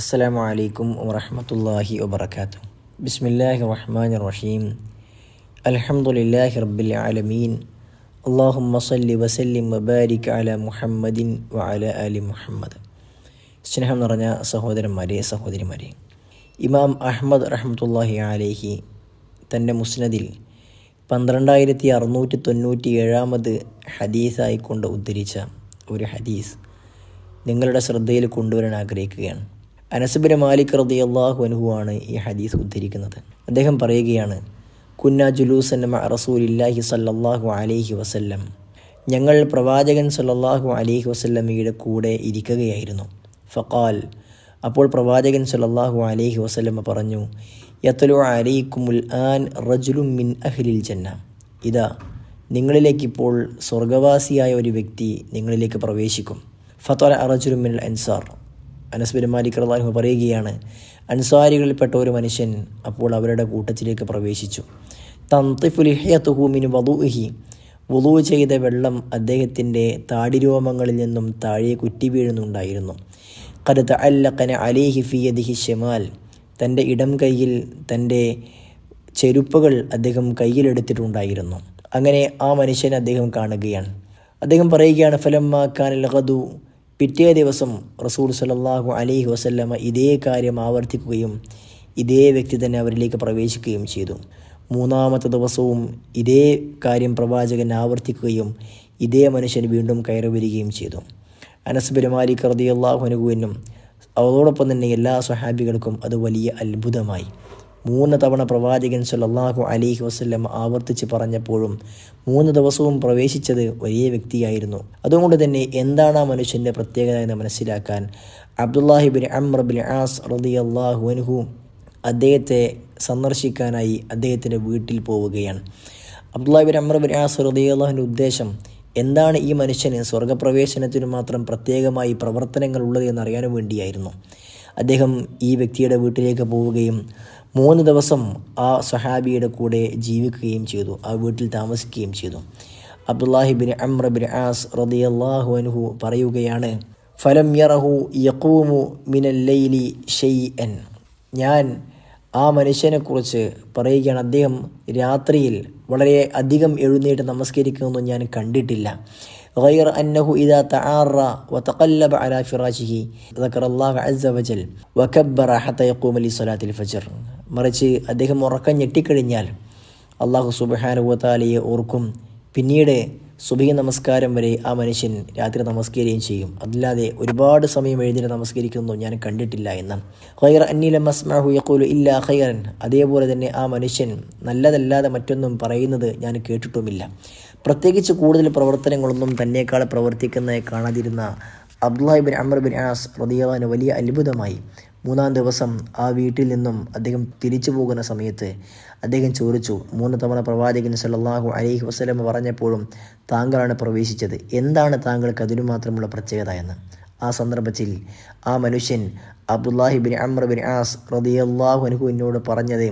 അസ്സലാമു അലൈക്കും വറഹമത്തല്ലാഹി വബർക്കാത്തു ബിസ്മില്ലാഹി റഹ്മാൻ റഹീം അൽഹംദുലില്ലാഹി റബ്ബിൽ ആലമീൻ. അള്ളാഹുമ്മ സല്ലി വസല്ലിം വബാരിക് അല മുഹമ്മദിൻ വഅല അലി മുഹമ്മദ്. സ്നേഹം നിറഞ്ഞ സഹോദരന്മാരെ സഹോദരിമാരെ. ഇമാം അഹമ്മദ് റഹമത്തല്ലാഹി അലേഹി തന്റെ മുസ്നദിൽ പന്ത്രണ്ടായിരത്തി അറുന്നൂറ്റി തൊണ്ണൂറ്റി ഏഴാമത് ഹദീസായിക്കൊണ്ട് ഉദ്ധരിച്ച ഒരു ഹദീസ് നിങ്ങളുടെ ശ്രദ്ധയിൽ കൊണ്ടുവരാൻ ആഗ്രഹിക്കുകയാണ്. അനസബിന് മാലിക് റതി അള്ളാഹു അനുഹുവാണ് ഈ ഹദീസ് ഉദ്ധരിക്കുന്നത്. അദ്ദേഹം പറയുകയാണ് കുന്ന ജുലൂസൻ റസൂലില്ലാഹി സല്ലാഹു അലൈഹി വസല്ലം. ഞങ്ങൾ പ്രവാചകൻ സല്ലാഹു അലൈഹി വസല്ലമ്മയുടെ കൂടെ ഇരിക്കുകയായിരുന്നു. ഫക്കാൽ അപ്പോൾ പ്രവാചകൻ സല്ലാഹു അലൈഹി വസല്ലമ്മ പറഞ്ഞു യത്തലു അലൈക്കുമുൽ ആൻ റജുലും മിൻ അഹ്ലിൽ ജന്ന. ഇതാ നിങ്ങളിലേക്കിപ്പോൾ സ്വർഗവാസിയായ ഒരു വ്യക്തി നിങ്ങളിലേക്ക് പ്രവേശിക്കും. ഫത്തോല അറജുലുമിൻ അൻസാർ. അനസ് ബിൻ മാലിക് റളിയല്ലാഹു പറയുകയാണ് അൻസാരികളിൽപ്പെട്ട ഒരു മനുഷ്യൻ അപ്പോൾ അവരുടെ കൂട്ടത്തിലേക്ക് പ്രവേശിച്ചു. തന്തിഫുലിഹ്യത്തുഹൂമിന് വധൂഹി വുളു ചെയ്ത വെള്ളം അദ്ദേഹത്തിന്റെ താടിരോമങ്ങളിൽ നിന്നും താഴെ കുറ്റി വീഴുന്നുണ്ടായിരുന്നു. കരുത്ത അല്ലക്കന അലി ഫിയദിഹി ഷെമാൽ തന്റെ ഇടം കൈയിൽ തന്റെ ചെരുപ്പുകൾ അദ്ദേഹം കയ്യിലെടുത്തിട്ടുണ്ടായിരുന്നു. അങ്ങനെ ആ മനുഷ്യനെ അദ്ദേഹം കാണുകയാണ്. അദ്ദേഹം പറയുകയാണ് ഫലം ഖാൻ ലഹദു പിറ്റേ ദിവസം റസൂൽ സലല്ലാഹു അലൈഹി വസല്ലമ ഇതേ കാര്യം ആവർത്തിക്കുകയും ഇതേ വ്യക്തി തന്നെ അവരിലേക്ക് പ്രവേശിക്കുകയും ചെയ്തു. മൂന്നാമത്തെ ദിവസവും ഇതേ കാര്യം പ്രവാചകൻ ആവർത്തിക്കുകയും ഇതേ മനുഷ്യൻ വീണ്ടും കയറി വരികയും ചെയ്തു. അനസ് ബിൻ മാലിക് റളിയല്ലാഹു അൻഹുവിനും അതോടൊപ്പം തന്നെ എല്ലാ സ്വഹാബികൾക്കും അത് വലിയ അത്ഭുതമായി. മൂന്ന് തവണ പ്രവാചകൻ സല്ലല്ലാഹു അലിഹി വസല്ലം ആവർത്തിച്ച് പറഞ്ഞപ്പോഴും മൂന്ന് ദിവസവും പ്രവേശിച്ചത് ഒരേ വ്യക്തിയായിരുന്നു. അതുകൊണ്ട് തന്നെ എന്താണ് ആ മനുഷ്യന്റെ പ്രത്യേകത എന്ന് മനസ്സിലാക്കാൻ അബ്ദുല്ലാഹിബിൻ അമ്രബിൻ ആസ് ആസ് അള്ളാഹു അൻഹു അദ്ദേഹത്തെ സന്ദർശിക്കാനായി അദ്ദേഹത്തിന്റെ വീട്ടിൽ പോവുകയാണ്. അബ്ദുല്ലാഹിബിൻ അമ്രബിൻ ആസ് ആസ് അള്ളാഹുവിന്റെ ഉദ്ദേശം എന്താണ് ഈ മനുഷ്യന് സ്വർഗപ്രവേശനത്തിന് മാത്രം പ്രത്യേകമായി പ്രവർത്തനങ്ങൾ ഉള്ളത് എന്നറിയാൻ വേണ്ടിയായിരുന്നു. അദ്ദേഹം ഈ വ്യക്തിയുടെ വീട്ടിലേക്ക് പോവുകയും മൂന്ന് ദിവസം ആ സഹാബിയുടെ കൂടെ ജീവിക്കുകയും ചെയ്തു ആ വീട്ടിൽ താമസിക്കുകയും ചെയ്തു. അബ്ദുല്ലാഹിബിൻ അമ്ര ബിൻ ആസ് റദിയല്ലാഹു അനുഹു പറയുകയാണ് ഫലം യറഹു യഖൂമു മിനല്ലൈലി ഷെയ്അൻ ഞാൻ ആ മനുഷ്യനെക്കുറിച്ച് പറയുകയാണ് അദ്ദേഹം രാത്രിയിൽ വളരെ അധികം എഴുന്നേറ്റ് നമസ്കരിക്കുന്നൊന്നും ഞാൻ കണ്ടിട്ടില്ല. غير أنه إذا تعار وتقلب على فراشه ذكر الله عز وجل وكبر حتى يقوم لصلاة الفجر മറിച്ച് അദ്ദേഹം ഉറക്കം ഞെട്ടിക്കഴിഞ്ഞാൽ അള്ളാഹു സുബാനുവത്താലയെ ഓർക്കും പിന്നീട് സുബഹി നമസ്കാരം വരെ ആ മനുഷ്യൻ രാത്രി നമസ്കരിക്കുകയും ചെയ്യും. അല്ലാതെ ഒരുപാട് സമയം എഴുന്നേറ്റ് നമസ്കരിക്കുന്നു ഞാൻ കണ്ടിട്ടില്ല എന്ന്. ഖൈർ അന്നീല മസ്മാഹു ഇല്ല ഖൈറൻ. അതേപോലെ തന്നെ ആ മനുഷ്യൻ നല്ലതല്ലാതെ മറ്റൊന്നും പറയുന്നത് ഞാൻ കേട്ടിട്ടുമില്ല. പ്രത്യേകിച്ച് കൂടുതൽ പ്രവർത്തനങ്ങളൊന്നും തന്നേക്കാൾ പ്രവർത്തിക്കുന്നതായി കാണാതിരുന്ന Abdullah ibn Amr bin As റദിയാന് വലിയ അത്ഭുതമായി. മൂന്നാം ദിവസം ആ വീട്ടിൽ നിന്നും അദ്ദേഹം തിരിച്ചു പോകുന്ന സമയത്ത് അദ്ദേഹം ചോദിച്ചു മൂന്ന് തവണ പ്രവാചകൻ സല്ലാഹു അലൈഹി വസല്ലം പറഞ്ഞപ്പോഴും താങ്കളാണ് പ്രവേശിച്ചത്. എന്താണ് താങ്കൾക്ക് അതിനു മാത്രമുള്ള പ്രത്യേകത എന്ന്? ആ സന്ദർഭത്തിൽ ആ മനുഷ്യൻ അബ്ദുല്ലാഹിബിൻ അമ്ര ബിൻ ആസ് റദിയല്ലാഹു അൻഹു എന്നോട് പറഞ്ഞത്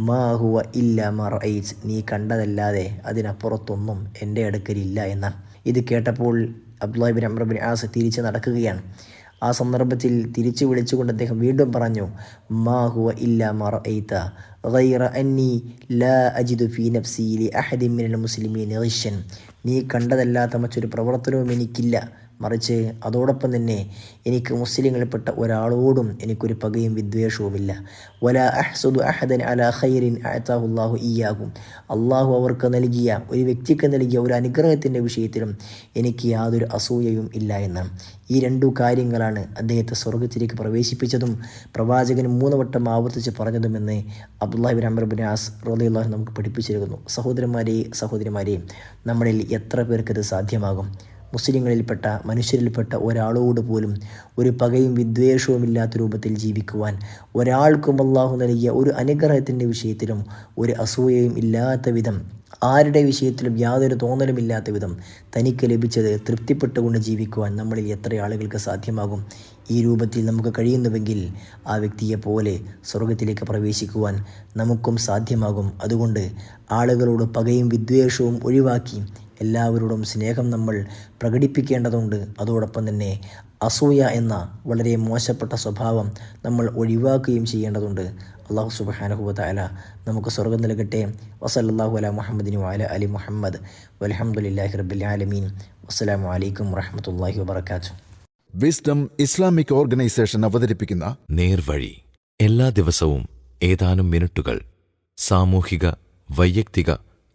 മാഹുവ ഇല്ല മറൈസ് നീ കണ്ടതല്ലാതെ അതിനപ്പുറത്തൊന്നും എന്റെ അടുക്കലില്ല എന്നാണ്. ഇത് കേട്ടപ്പോൾ അബ്ദുല്ലാഹിബിൻ അമ്ര ബിൻ ആസ് തിരിച്ച് നടക്കുകയാണ്. ആ സന്ദർഭത്തിൽ തിരിച്ചു വിളിച്ചുകൊണ്ട് അദ്ദേഹം വീണ്ടും പറഞ്ഞു മാ ഹുവ ഇല്ല മറൈത ഗൈറ അന്നി ലാ അജിദു ഫീ നഫ്സി ലി അഹദിൻ മിനൽ മുസ്ലിമീൻ ഗിഷൻ നീ കണ്ടതല്ലാത്ത മറ്റൊരു പ്രവർത്തനവും എനിക്കില്ല. മറിച്ച് അതോടൊപ്പം തന്നെ എനിക്ക് മുസ്ലിങ്ങളിൽപ്പെട്ട ഒരാളോടും എനിക്കൊരു പകയും വിദ്വേഷവുമില്ല. വല അഹ്സുദു അഹദൻ അല ഖൈറിൻ അഹത്താഹുല്ലാഹു ഇയാകും അള്ളാഹു അവർക്ക് നൽകിയ ഒരു വ്യക്തിക്ക് നൽകിയ ഒരു അനുഗ്രഹത്തിന്റെ വിഷയത്തിലും എനിക്ക് യാതൊരു അസൂയയും ഇല്ല എന്നാണ് ഈ രണ്ടു കാര്യങ്ങളാണ് അദ്ദേഹത്തെ സ്വർഗത്തിലേക്ക് പ്രവേശിപ്പിച്ചതും പ്രവാചകൻ മൂന്ന് വട്ടം ആവർത്തിച്ച് പറഞ്ഞതുമെന്ന് അബ്ദുല്ലാഹിബിൻ അമർബിൻ ആസ് റോദി നമുക്ക് പഠിപ്പിച്ചിരിക്കുന്നു. സഹോദരന്മാരെ സഹോദരിമാരെയും നമ്മളിൽ എത്ര പേർക്കത് സാധ്യമാകും? മുസ്ലിങ്ങളിൽപ്പെട്ട മനുഷ്യരിൽപ്പെട്ട ഒരാളോട് പോലും ഒരു പകയും വിദ്വേഷവും ഇല്ലാത്ത രൂപത്തിൽ ജീവിക്കുവാൻ ഒരാൾക്കും അള്ളാഹു നൽകിയ ഒരു അനുഗ്രഹത്തിന്റെ വിഷയത്തിലും ഒരു അസൂയയും ഇല്ലാത്ത വിധം ആരുടെ വിഷയത്തിലും യാതൊരു തോന്നലുമില്ലാത്ത വിധം തനിക്ക് ലഭിച്ചത് തൃപ്തിപ്പെട്ടുകൊണ്ട് ജീവിക്കുവാൻ നമ്മളിൽ എത്ര ആളുകൾക്ക് സാധ്യമാകും? ഈ രൂപത്തിൽ നമുക്ക് കഴിയുന്നുവെങ്കിൽ ആ വ്യക്തിയെ പോലെ സ്വർഗത്തിലേക്ക് പ്രവേശിക്കുവാൻ നമുക്കും സാധ്യമാകും. അതുകൊണ്ട് ആളുകളോട് പകയും വിദ്വേഷവും ഒഴിവാക്കി എല്ലാവരോടും സ്നേഹം നമ്മൾ പ്രകടിപ്പിക്കേണ്ടതുണ്ട്. അതോടൊപ്പം തന്നെ അസൂയ എന്ന വളരെ മോശപ്പെട്ട സ്വഭാവം നമ്മൾ ഒഴിവാക്കുകയും ചെയ്യേണ്ടതുണ്ട്. അള്ളാഹു സുബാനഹുബത്ത് അല നമുക്ക് സ്വർഗം നൽകട്ടെ. വസല്ലാഹു അല മുഹമ്മദിനു അല അലി മുഹമ്മദ്. വലഹമുല്ലാഹി റബ്ബിൽ ആലമീൻ. വസ്സലാമു അലൈക്കും വറഹമത്തല്ലാഹി വബർക്കാത്തു വിസ്ഡം ഇസ്ലാമിക് ഓർഗനൈസേഷൻ അവതരിപ്പിക്കുന്ന നേർവഴി. എല്ലാ ദിവസവും ഏതാനും മിനിറ്റുകൾ സാമൂഹിക വൈയക്തിക